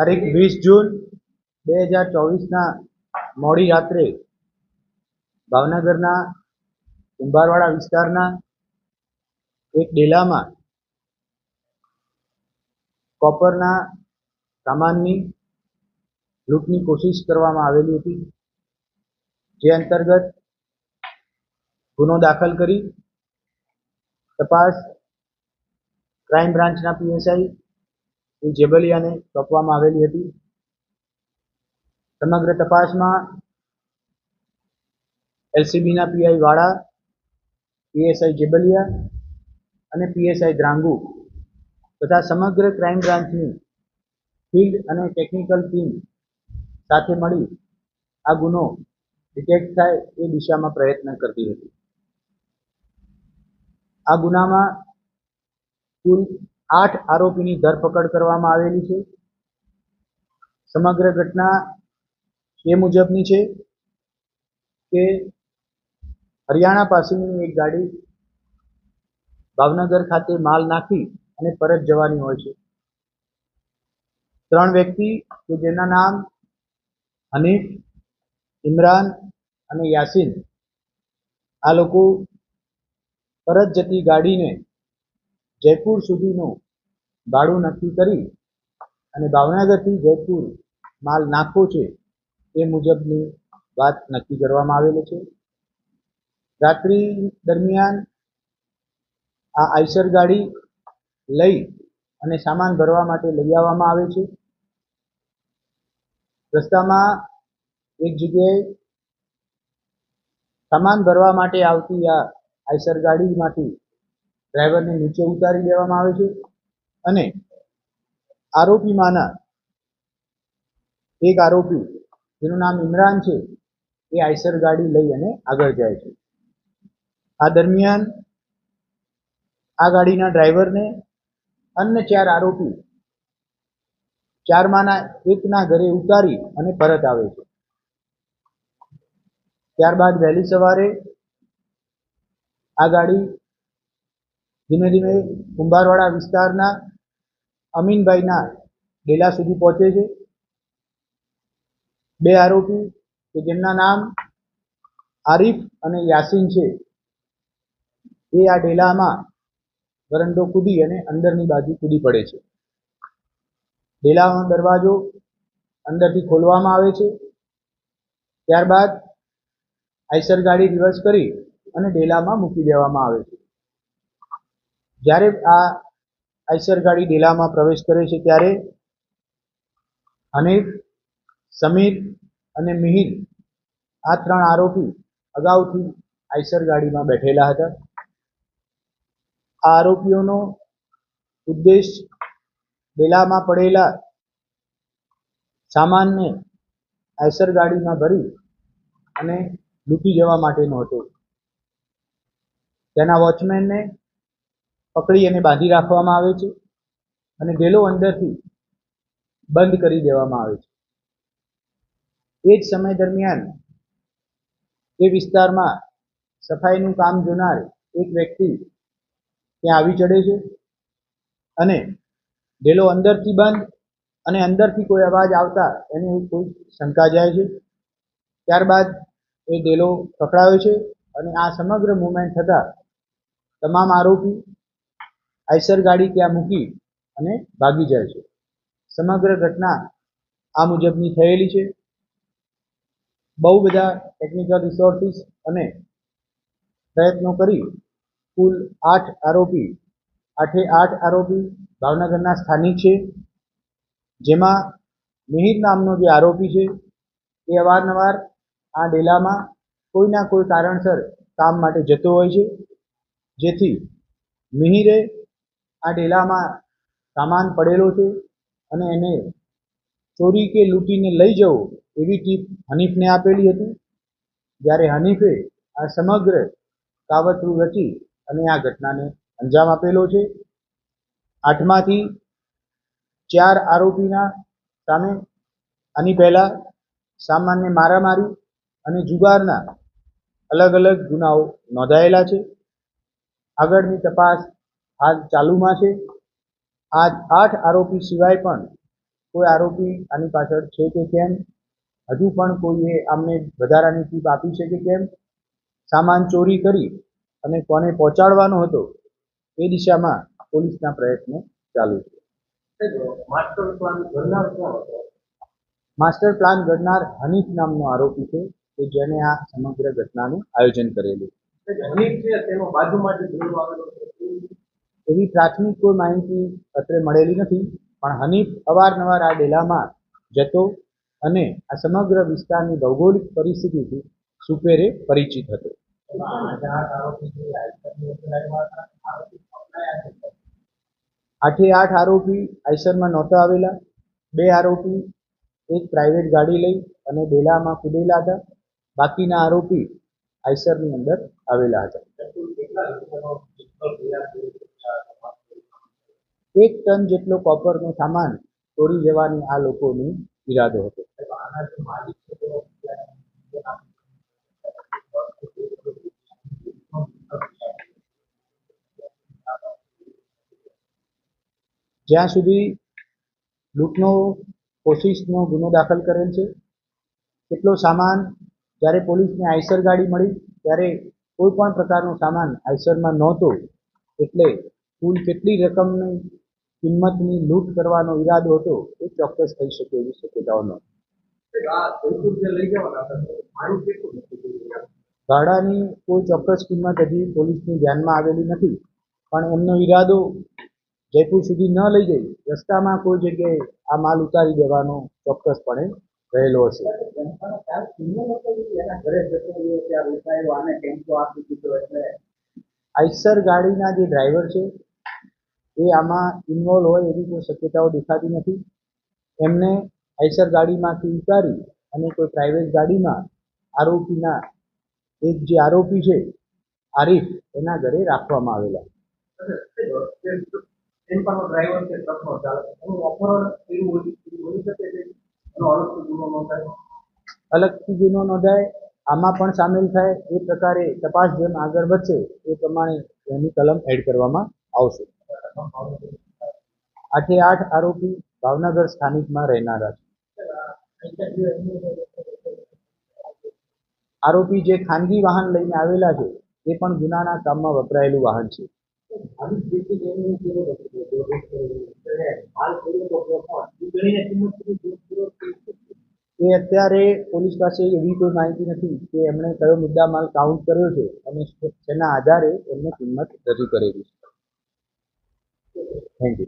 તારીખ વીસ જૂન બે હજાર ચોવીસના મોડી રાત્રે ભાવનગરના કુંભારવાડા વિસ્તારના એક ડેલામાં કોપરના સામાનની લૂંટની કોશિશ કરવામાં આવેલી હતી, જે અંતર્ગત ગુનો દાખલ કરી તપાસ ક્રાઇમ બ્રાન્ચના પીએસઆઈ એ જેબલિયાને સોંપવામાં આવેલી હતી. સમગ્ર તપાસમાં એલસીબીના પીઆઈ વાળા, પીએસઆઈ જેબલિયા અને પીએસઆઈ દ્રાંગુ તથા સમગ્ર ક્રાઇમ બ્રાન્ચની ફિલ્ડ અને ટેકનિકલ ટીમ સાથે મળી આ ગુનો ડિટેક્ટ થાય એ દિશામાં પ્રયત્ન કરતી હતી. આ ગુનામાં કુલ આઠ આરોપીની ધરપકડ કરવામાં આવેલી છે. સમગ્ર ઘટના એ મુજબની છે કે હરિયાણા પાસેની એક ગાડી ભાવનગર ખાતે માલ નાખી અને પરત જવાની હોય છે. ત્રણ વ્યક્તિ કે જેના નામ હનીફ, ઇમરાન અને યાસીન આ લોકો પરત જતી ગાડીને જયપુર સુધીનું ભાડું નક્કી કરી અને ભાવનગરથી જયપુર માલ નાખવો છે એ મુજબની વાત નક્કી કરવામાં આવેલી છે. રાત્રિ દરમિયાન આ આઈસર ગાડી લઈ અને સામાન ભરવા માટે લઈ આવવામાં આવે છે. રસ્તામાં એક જગ્યાએ સામાન ભરવા માટે આવતી આ આઈસર ગાડીમાંથી ડ્રાઈવરને નીચે ઉતારી દેવામાં આવે છે અને આરોપીમાંના એક આરોપી, જેનું નામ ઇમરાન છે, એ આઈસર ગાડી લઈ અને આગળ જાય છે. આ દરમિયાન આ ગાડીના ડ્રાઈવરને અન્ય ચાર આરોપી ચારમાંના એકના ઘરે ઉતારી અને પરત આવે છે. ત્યારબાદ વહેલી સવારે આ ગાડી ધીમે ધીમે કુંભારવાડા વિસ્તારના અમીનભાઈના ડેલા સુધી પહોંચે છે. બે આરોપી કે જેમના નામ આરીફ અને યાસીન છે. એ આ ડેલામાં વરંડો કૂદી અને અંદરની બાજુ કૂદી પડે છે. ડેલાનો દરવાજો અંદરથી ખોલવામાં આવે છે. ત્યારબાદ આઈસર ગાડી રિવર્સ કરી અને ડેલામાં મૂકી દેવામાં આવે છે. જ્યારે આ આઈસર ગાડી ડેલામાં પ્રવેશ કરે છે ત્યારે અનેક સમીર અને મિહિર આ ત્રણ આરોપી અગાઉથી આઈસર ગાડીમાં બેઠેલા હતા. આ આરોપીઓનો ઉદ્દેશ ડેલામાં પડેલા સામાનને આઈસર ગાડીમાં ભરી અને લૂંટી જવા માટેનો હતો. તેના વોચમેનને પકડી અને બાંધી રાખવામાં આવે છે અને ડેલો અંદરથી બંધ કરી દેવામાં આવે છે. એ જ સમય દરમિયાન એ વિસ્તારમાં સફાઈનું કામ જોનાર એક વ્યક્તિ ત્યાં આવી ચડે છે અને ઢેલો અંદરથી બંધ અને અંદરથી કોઈ અવાજ આવતા એને કોઈ શંકા જાય છે. ત્યારબાદ એ ઢેલો પકડાયો છે અને આ સમગ્ર મુવમેન્ટ થતાં તમામ આરોપી આઈસર ગાડી ત્યાં મૂકી અને ભાગી જાય છે. સમગ્ર ઘટના આ મુજબની થયેલી છે. બહુ બધા ટેકનિકલ રિસોર્સિસ અને પ્રયત્નો કરી કુલ આઠ આરોપી, આઠે આઠ આરોપી ભાવનગરના સ્થાનિક છે. જેમાં મિહિર નામનો જે આરોપી છે, એ અવારનવાર આ ડેલામાં કોઈના કોઈ કારણસર કામ માટે જતો હોય છે. જેથી મિહિરે આ ડેલામાં સામાન પડેલો છે અને એને ચોરી કે લૂંટીને લઈ જવો એવી ટીપ હનીફને આપેલી હતી. જ્યારે હનીફે આ સમગ્ર કાવતરું રચી અને આ ઘટનાને અંજામ આપેલો છે. આઠમાંથી ચાર આરોપીના સામે આની પહેલા સામાન્ય મારામારી અને જુગારના અલગ અલગ ગુનાઓ નોંધાયેલા છે. આગળની તપાસ હાલ ચાલુમાં છે. આ આઠ આરોપી સિવાય પણ કોઈ આરોપી આની પાછળ છે કે કેમ? હજુ પણ કોઈએ આમને વધારાની ટીપ આપી છે કે કેમ? સામાન ચોરી કરી અને કોને પહોંચાડવાનો હતો એ દિશામાં પોલીસના પ્રયત્નો ચાલુ છે. માસ્ટર પ્લાન ઘડનાર હનીફ નામનો આરોપી છે કે જેને આ સમગ્ર ઘટનાનું આયોજન કરેલું. હનીફ છે તેનો બાજુમાં જે આવેલો છે. એવી પ્રાથમિક કોઈ માહિતી અત્રે મળેલી નથી, પણ હનીફ અવારનવાર આ ડેલામાં જતો અને આ સમગ્ર વિસ્તારની ભૌગોલિક પરિસ્થિતિથી સુપેરે પરિચિત હતો. આઠે આઠ આરોપી આઈસરમાં નહોતા આવેલા, બે આરોપી એક પ્રાઇવેટ ગાડી લઈ અને ડેલામાં કૂદેલા હતા, બાકીના આરોપી આઈસરની અંદર આવેલા હતા. એક ટન જેટલો કોપરનો સામાન ચોરી જવાની આ લોકોની ઈરાદો હતો. જ્યાં સુધી લૂંટનો કોશિશનો ગુનો દાખલ કરેલ છે કેટલો સામાન જ્યારે પોલીસને આઈસર ગાડી મળી, ત્યારે કોઈ પણ પ્રકારનો સામાન આઈસરમાં નહોતો, એટલે કુલ કેટલી રકમની કિંમતની લૂંટ કરવાનો ઈરાદો હતો, એ ચોક્કસ થઈ શકે એવી શક્યતાઓ નહોતી? ભાડાની કોઈ ચોક્કસ કિંમત હજી પોલીસની ધ્યાનમાં આવેલી નથી, પણ એમનો ઈરાદો જયપુર સુધી ન લઈ જઈ, રસ્તામાં કોઈ જગ્યાએ આ માલ ઉતારી દેવાનો ચોક્કસપણે રહેલો હશે આઈસર ગાડીના જે ડ્રાઈવર છે એ આમાં ઇન્વોલ્વ હોય એવી કોઈ શક્યતાઓ દેખાતી નથી. એમને આઈસર ગાડીમાંથી ઉતારી અને કોઈ પ્રાઇવેટ ગાડીમાં આરોપીના એક જે આરોપી છે આરીફ એના ઘરે રાખવામાં આવેલા. અલગથી ગુનો નોંધાય? આમાં પણ સામેલ થાય. એ પ્રકારે તપાસ જેમ આગળ વધશે એ પ્રમાણે એની કલમ એડ કરવામાં આવશે. આઠે આઠ આરોપી ભાવનગર સ્થાનિકમાં રહેનારા છે. આરોપી જે ખાનગી વાહન લઈને આવેલા છે, એ પણ ગુનાના કામમાં વપરાયેલું વાહન છે. એ અત્યારે પોલીસ પાસે એવી કોઈ માહિતી નથી કે એમણે કયો મુદ્દામાલ કાઉન્ટ કર્યો છે અને તેના આધારે એમને કિંમત રજૂ કરેલી છે. Thank you.